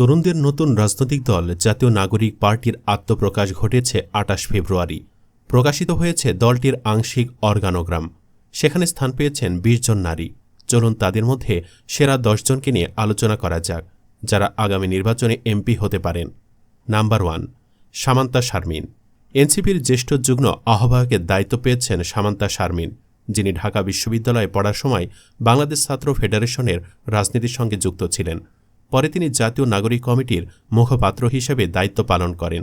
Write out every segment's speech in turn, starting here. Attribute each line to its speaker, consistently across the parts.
Speaker 1: তরুণদের নতুন রাজনৈতিক দল, জাতীয় নাগরিক পার্টির আত্মপ্রকাশ ঘটেছে আটাশ ফেব্রুয়ারি। প্রকাশিত হয়েছে দলটির আংশিক অর্গানোগ্রাম। সেখানে স্থান পেয়েছেন বিশ জন নারী। চলুন তাদের মধ্যে সেরা দশজনকে নিয়ে আলোচনা করা যাক, যারা আগামী নির্বাচনে এমপি হতে পারেন। Number one, Samanta Sharmin. এনসিপির জ্যেষ্ঠ যুগ্ম আহ্বায়কের দায়িত্ব পেয়েছেন সামান্তা শারমিন, যিনি ঢাকা বিশ্ববিদ্যালয়ে পড়ার সময় বাংলাদেশ ছাত্র ফেডারেশনের রাজনীতির সঙ্গে যুক্ত ছিলেন। পরে তিনি জাতীয় নাগরিক কমিটির মুখপাত্র হিসেবে দায়িত্ব পালন করেন।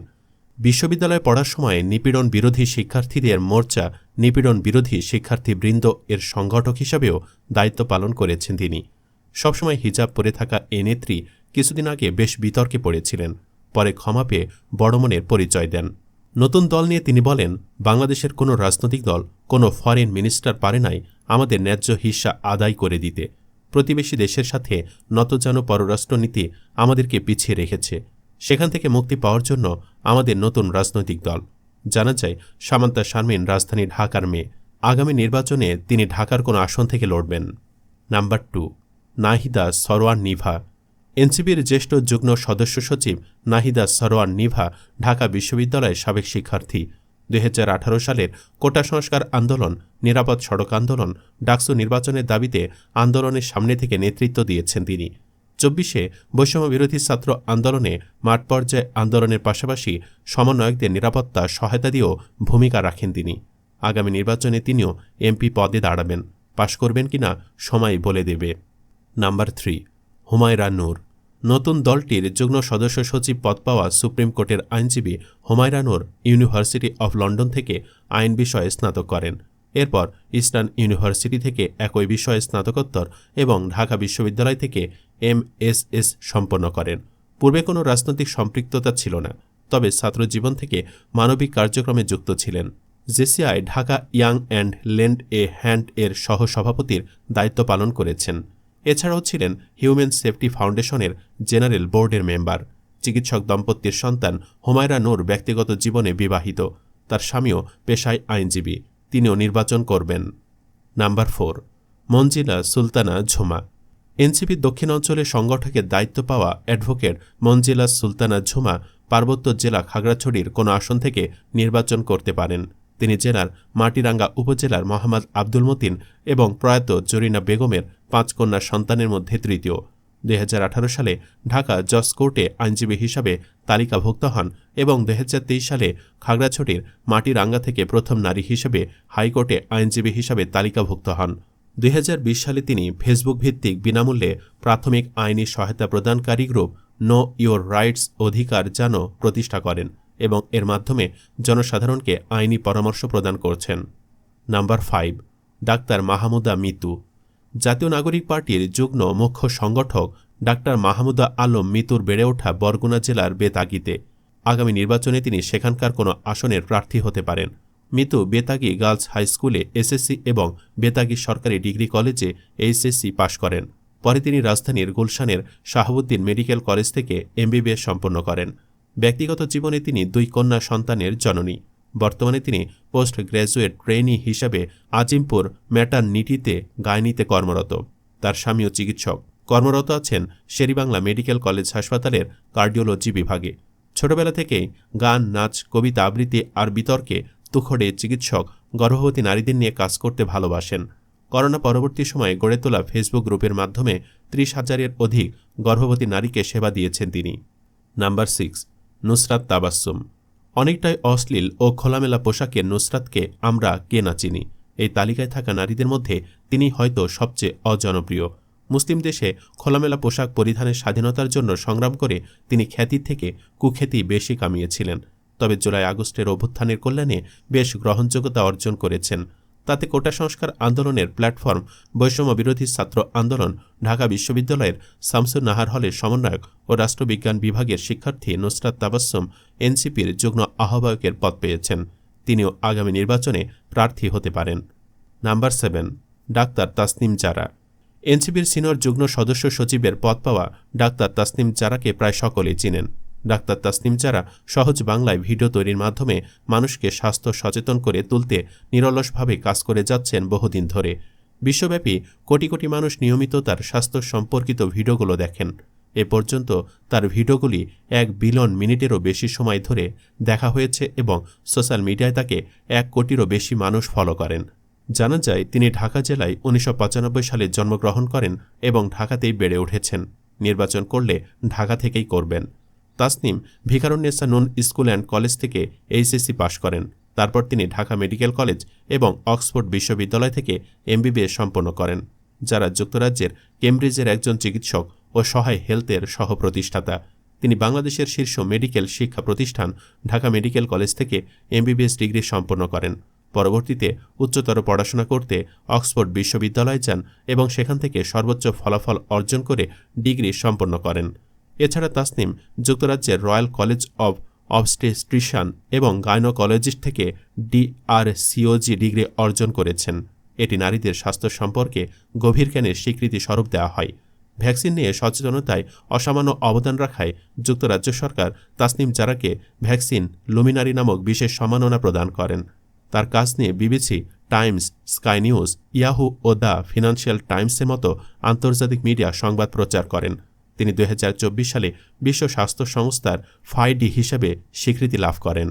Speaker 1: বিশ্ববিদ্যালয়ে পড়ার সময় নিপীড়ন বিরোধী শিক্ষার্থীদের মোর্চা নিপীড়ন বিরোধী শিক্ষার্থীবৃন্দ এর সংগঠক হিসেবেও দায়িত্ব পালন করেছেন তিনি। সবসময় হিজাব পরে থাকা এ নেত্রী কিছুদিন আগে বেশ বিতর্কে পড়েছিলেন, পরে ক্ষমা পেয়ে বড় মনের পরিচয় দেন। নতুন দল নিয়ে তিনি বলেন, বাংলাদেশের কোনো রাজনৈতিক দল, কোনো ফরেন মিনিস্টার পারে নাই আমাদের ন্যায্য হিস্সা আদায় করে দিতে। প্রতিবেশী দেশের সাথে নতজানো পররাষ্ট্রনীতি আমাদেরকে পিছিয়ে রেখেছে। সেখান থেকে মুক্তি পাওয়ার জন্য আমাদের নতুন রাজনৈতিক দল। জানা যায়, সামান্তা শারমিন রাজধানী ঢাকার মেয়ে। আগামী নির্বাচনে তিনি ঢাকার কোনো আসন থেকে লড়বেন। Number two, Nahida Sarwar Nibha. এনসিপির জ্যেষ্ঠ যুগ্ম সদস্য সচিব নাহিদা সরোয়ার নিভা ঢাকা বিশ্ববিদ্যালয়ের সাবেক শিক্ষার্থী। দুই হাজার আঠারো সালের কোটা সংস্কার আন্দোলন, নিরাপদ সড়ক আন্দোলন, ডাকসু নির্বাচনের দাবিতে আন্দোলনের সামনে থেকে নেতৃত্ব দিয়েছেন তিনি। চব্বিশে বৈষম্য বিরোধী ছাত্র আন্দোলনে মাঠ পর্যায়ে আন্দোলনের পাশাপাশি সমন্বয়কদের নিরাপত্তা, সহায়তা দিয়েও ভূমিকা রাখেন তিনি। আগামী নির্বাচনে তিনিও এমপি পদে দাঁড়াবেন। পাশ করবেন কিনা সময় বলে দেবে। Number three, Humayra Nur. নতুন দলটির যুগ্ম সদস্য সচিব পদ পাওয়া সুপ্রিম কোর্টের আইনজীবী হুমায়রানর ইউনিভার্সিটি অব লন্ডন থেকে আইন বিষয়ে স্নাতক করেন। এরপর ইস্টার্ন ইউনিভার্সিটি থেকে একই বিষয়ে স্নাতকোত্তর এবং ঢাকা বিশ্ববিদ্যালয় থেকে এমএসএস সম্পন্ন করেন। পূর্বে কোনো রাজনৈতিক সম্পৃক্ততা ছিল না, তবে ছাত্রজীবন থেকে মানবিক কার্যক্রমে যুক্ত ছিলেন। JCI Dhaka young and lend a hand এর সহসভাপতির দায়িত্ব পালন করেছেন। এছাড়াও ছিলেন হিউম্যান সেফটি ফাউন্ডেশনের জেনারেল বোর্ডের মেম্বার। চিকিৎসক দম্পতির সন্তান হুমায়রা নূর ব্যক্তিগত জীবনে বিবাহিত। তার স্বামীও পেশায় আইনজীবী। তিনিও নির্বাচন করবেন। Number four, Manjila Sultana Jhuma. NCP দক্ষিণ অঞ্চলে সংগঠকের দায়িত্ব পাওয়া অ্যাডভোকেট মঞ্জিলা সুলতানা ঝুমা পার্বত্য জেলা খাগড়াছড়ির কোনো আসন থেকে নির্বাচন করতে পারেন। তিনি জেলার মাটিরাঙ্গা উপজেলার মোহাম্মদ আব্দুল মতিন এবং প্রয়াত জরিনা বেগমের পাঁচ কন্যা সন্তানের মধ্যে তৃতীয়। দুই হাজার আঠারো সালে ঢাকা জজ কোর্টে আইনজীবী হিসাবে তালিকাভুক্ত হন এবং দুই হাজার তেইশ সালে খাগড়াছড়ির মাটিরাঙ্গা থেকে প্রথম নারী হিসেবে হাইকোর্টে আইনজীবী হিসাবে তালিকাভুক্ত হন। দুই হাজার বিশ সালে তিনি ফেসবুক ভিত্তিক বিনামূল্যে প্রাথমিক আইনি সহায়তা প্রদানকারী গ্রুপ নো ইয়োর রাইটস অধিকার যেন প্রতিষ্ঠা করেন এবং এর মাধ্যমে জনসাধারণকে আইনি পরামর্শ প্রদান করছেন। Number five, doctor Mahmuda Mitu. জাতীয় নাগরিক পার্টির যুগ্ম মুখ্য সংগঠক ডাক্তার মাহমুদা আলম মিতুর বেড়ে ওঠা বরগুনা জেলার বেতাগিতে। আগামী নির্বাচনে তিনি সেখানকার কোনো আসনের প্রার্থী হতে পারেন। মিতু বেতাগি গার্লস হাই স্কুলে এসএসসি এবং বেতাগি সরকারি ডিগ্রি কলেজে এইচএসসি পাশ করেন। পরে তিনি রাজধানীর গুলশানের শাহাবুদ্দিন মেডিকেল কলেজ থেকে এমবিবিএস সম্পন্ন করেন। ব্যক্তিগত জীবনে তিনি দুই কন্যা সন্তানের জননী। বর্তমানে তিনি পোস্ট গ্র্যাজুয়েট ট্রেনি হিসাবে আজিমপুর ম্যাটারনিটিতে গায়নিতে কর্মরত। তার স্বামীও চিকিৎসক। কর্মরত আছেন শেরিবাংলা মেডিকেল কলেজ হাসপাতালের কার্ডিওলজি বিভাগে। ছোটবেলা থেকেই গান, নাচ, কবিতা আবৃত্তি আর বিতর্কে তুখড়ে চিকিৎসক, গর্ভবতী নারীদের নিয়ে কাজ করতে ভালোবাসেন। করোনা পরবর্তী সময়ে গড়ে তোলা ফেসবুক গ্রুপের মাধ্যমে ত্রিশ হাজারের অধিক গর্ভবতী নারীকে সেবা দিয়েছেন তিনি। নাম্বার সিক্স, নুসরাত তাবাসুম অনেকটাই অশ্লীল ও খোলামেলা পোশাকের নুসরাতকে আমরা কে না চিনি। এই তালিকায় থাকা নারীদের মধ্যে তিনি হয়তো সবচেয়ে অজনপ্রিয়। মুসলিম দেশে খোলামেলা পোশাক পরিধানের স্বাধীনতার জন্য সংগ্রাম করে তিনি খ্যাতি থেকে কুখ্যাতি বেশি কামিয়েছিলেন। তবে জুলাই আগস্টের অভ্যুত্থানের কল্যাণে বেশ গ্রহণযোগ্যতা অর্জন করেছেন। তাতে কোটা সংস্কার আন্দোলনের প্ল্যাটফর্ম বৈষম্য বিরোধী ছাত্র আন্দোলন ঢাকা বিশ্ববিদ্যালয়ের শামসুর নাহার হলের সমন্বয়ক ও রাষ্ট্রবিজ্ঞান বিভাগের শিক্ষার্থী নুসরাত তাবাসুম এনসিপির যুগ্ম আহ্বায়কের পদ পেয়েছেন। তিনিও আগামী নির্বাচনে প্রার্থী হতে পারেন। Number seven, doctor Tasnim Zara. এনসিপির সিনিয়র যুগ্ম সদস্য সচিবের পদ পাওয়া ডাক্তার তাসনিম জারাকে প্রায় সকলেই চিনেন। ডাক্তার তাসনিম যারা সহজ বাংলায় ভিডিও তৈরির মাধ্যমে মানুষকে স্বাস্থ্য সচেতন করে তুলতে নিরলসভাবে কাজ করে যাচ্ছেন বহুদিন ধরে। বিশ্বব্যাপী কোটি কোটি মানুষ নিয়মিত তার স্বাস্থ্য সম্পর্কিত ভিডিওগুলো দেখেন। এ পর্যন্ত তার ভিডিওগুলি এক বিলিয়ন মিনিটেরও বেশি সময় ধরে দেখা হয়েছে এবং সোশ্যাল মিডিয়ায় তাকে এক কোটিরও বেশি মানুষ ফলো করেন। জানা যায়, তিনি ঢাকা জেলায় উনিশশো পঁচানব্বই সালে জন্মগ্রহণ করেন এবং ঢাকাতেই বেড়ে উঠেছেন। নির্বাচন করলে ঢাকা থেকেই করবেন। Tasnim Viqarunnisa Noon school and college থেকে এইচএসসি পাশ করেন। তারপর তিনি ঢাকা মেডিকেল কলেজ এবং অক্সফোর্ড বিশ্ববিদ্যালয় থেকে এমবিবিএস সম্পন্ন করেন, যারা যুক্তরাজ্যের কেমব্রিজের একজন চিকিৎসক ও সহায় হেলথের সহপ্রতিষ্ঠাতা। তিনি বাংলাদেশের শীর্ষ মেডিকেল শিক্ষা প্রতিষ্ঠান ঢাকা মেডিকেল কলেজ থেকে এমবিবিএস ডিগ্রি সম্পন্ন করেন। পরবর্তীতে উচ্চতর পড়াশোনা করতে অক্সফোর্ড বিশ্ববিদ্যালয়ে যান এবং সেখান থেকে সর্বোচ্চ ফলাফল অর্জন করে ডিগ্রি সম্পন্ন করেন। এছাড়া তাসনিম যুক্তরাজ্যের রয়্যাল কলেজ অব অবস্টেস্ট্রিশিয়ান এবং গাইনোকোলজিস্ট থেকে ডিআরসিওজি ডিগ্রি অর্জন করেছেন। এটি নারীদের স্বাস্থ্য সম্পর্কে গভীর জ্ঞানের স্বীকৃতি স্বরূপ দেওয়া হয়। ভ্যাকসিন নিয়ে সচেতনতায় অসামান্য অবদান রাখায় যুক্তরাজ্য সরকার তাসনিম জারাকে ভ্যাকসিন লুমিনারি নামক বিশেষ সম্মাননা প্রদান করেন। তার কাজ নিয়ে BBC, Times, Sky News, Yahoo O the financial টাইমসের মতো আন্তর্জাতিক মিডিয়া সংবাদ প্রচার করেন। তিনি দুই হাজার চব্বিশ সালে বিশ্ব স্বাস্থ্য সংস্থার ফাইডি হিসেবে স্বীকৃতি লাভ করেন।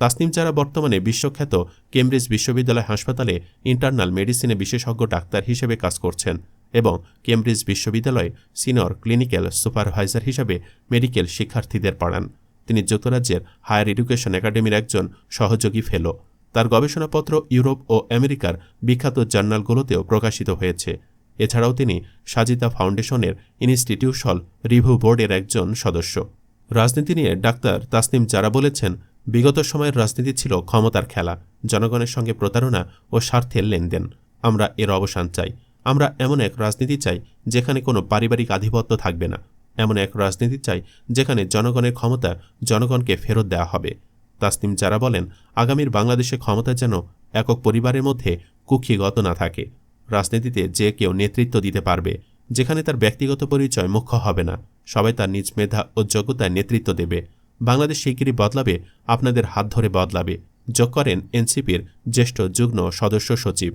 Speaker 1: তাসনিম যারা বর্তমানে বিশ্বখ্যাত কেমব্রিজ বিশ্ববিদ্যালয় হাসপাতালে ইন্টারনাল মেডিসিনে বিশেষজ্ঞ ডাক্তার হিসেবে কাজ করছেন এবং কেমব্রিজ বিশ্ববিদ্যালয়ে সিনিয়র ক্লিনিক্যাল সুপারভাইজার হিসেবে মেডিকেল শিক্ষার্থীদের পড়ান। তিনি যুক্তরাজ্যের হায়ার এডুকেশন একাডেমির একজন সহযোগী ফেলো। তার গবেষণাপত্র ইউরোপ ও আমেরিকার বিখ্যাত জার্নালগুলোতেও প্রকাশিত হয়েছে। এছাড়াও তিনি সাজিদা ফাউন্ডেশনের ইনস্টিটিউশন রিভিউ বোর্ডের একজন সদস্য। রাজনীতি নিয়ে ডাক্তার তাসনিম যারা বলেছেন, বিগত সময়ের রাজনীতি ছিল ক্ষমতার খেলা, জনগণের সঙ্গে প্রতারণা ও স্বার্থের লেনদেন। আমরা এর অবসান চাই। আমরা এমন এক রাজনীতি চাই যেখানে কোনো পারিবারিক আধিপত্য থাকবে না। এমন এক রাজনীতি চাই যেখানে জনগণের ক্ষমতা জনগণকে ফেরত দেওয়া হবে। তাসনিম যারা বলেন, আগামীর বাংলাদেশে ক্ষমতা যেন একক পরিবারের মধ্যে কুক্ষিগত না থাকে। রাজনীতিতে যে কেউ নেতৃত্ব দিতে পারবে, যেখানে তার ব্যক্তিগত পরিচয় মুখ্য হবে না, সবাই তার নিজ মেধা ও যোগ্যতায় নেতৃত্ব দেবে। বাংলাদেশ শিগগিরই বদলাবে, আপনাদের হাত ধরে বদলাবে। যোগ করেন এনসিপির জ্যেষ্ঠ যুগ্ম সদস্য সচিব।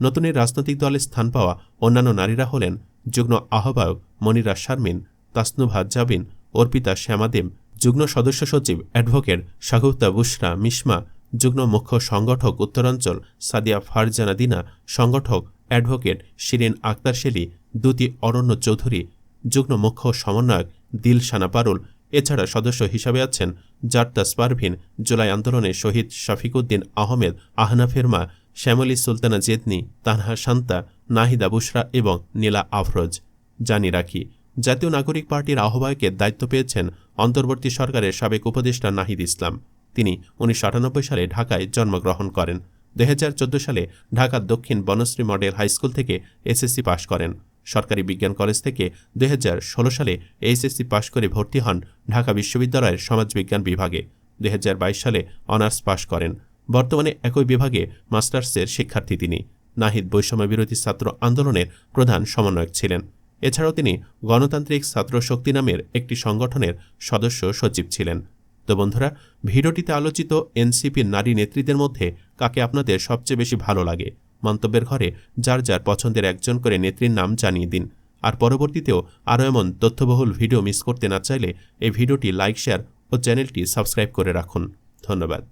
Speaker 1: নতুন এই রাজনৈতিক দলে স্থান পাওয়া অন্যান্য নারীরা হলেন যুগ্ম আহ্বায়ক মনিরা শারমিন, তাসনুভা জাবিন, অর্পিতা শ্যামাদেব, যুগ্ম সদস্য সচিব অ্যাডভোকেট সাগুপ্তা বুশরা মিসমা যুগ্ম মুখ্য সংগঠক উত্তরাঞ্চল সাদিয়া ফারজানা দিনা সংগঠক অ্যাডভোকেট শিরিন আক্তার শেলি দুতি অরণ্য চৌধুরী, যুগ্ম মুখ্য সমন্বয়ক দিল সানা পারুল, এছাড়া সদস্য হিসাবে আছেন জার্তাস পারভিন জুলাই আন্দোলনে শহীদ শফিকুদ্দিন আহমেদ, আহনা ফেরমা, শ্যামলী সুলতানা জেদনি, তানহা শান্তা, নাহিদা বুশরা এবং নীলা আফরোজ। জানি রাখি, জাতীয় নাগরিক পার্টির আহ্বায়কের দায়িত্ব পেয়েছেন অন্তর্বর্তী সরকারের সাবেক উপদেষ্টা নাহিদ ইসলাম। তিনি উনিশশো আটানব্বই সালে ঢাকায় জন্মগ্রহণ করেন। দুই হাজার চোদ্দ সালে ঢাকার দক্ষিণ বনশ্রী মডেল হাইস্কুল থেকে এসএসসি পাশ করেন। সরকারি বিজ্ঞান কলেজ থেকে দুই হাজার ষোলো সালে এইচএসসি পাশ করে ভর্তি হন ঢাকা বিশ্ববিদ্যালয়ের সমাজবিজ্ঞান বিভাগে। দুই হাজার বাইশ সালে অনার্স পাশ করেন। বর্তমানে একই বিভাগে মাস্টার্সের শিক্ষার্থী তিনি। নাহিদ বৈষম্য বিরোধী ছাত্র আন্দোলনের প্রধান সমন্বয়ক ছিলেন। এছাড়াও তিনি গণতান্ত্রিক ছাত্র শক্তি নামের একটি সংগঠনের সদস্য সচিব ছিলেন। তো বন্ধুরা, ভিডিওটিতে আলোচিত এনসিপির নারী নেত্রীদের মধ্যে কাকে আপনাদের সবচেয়ে বেশি ভালো লাগে? মন্তব্যের ঘরে যার যার পছন্দের একজন করে নেত্রীর নাম জানিয়ে দিন। আর পরবর্তীতেও আরও এমন তথ্যবহুল ভিডিও মিস করতে না চাইলে এই ভিডিওটি লাইক, শেয়ার ও চ্যানেলটি সাবস্ক্রাইব করে রাখুন। ধন্যবাদ।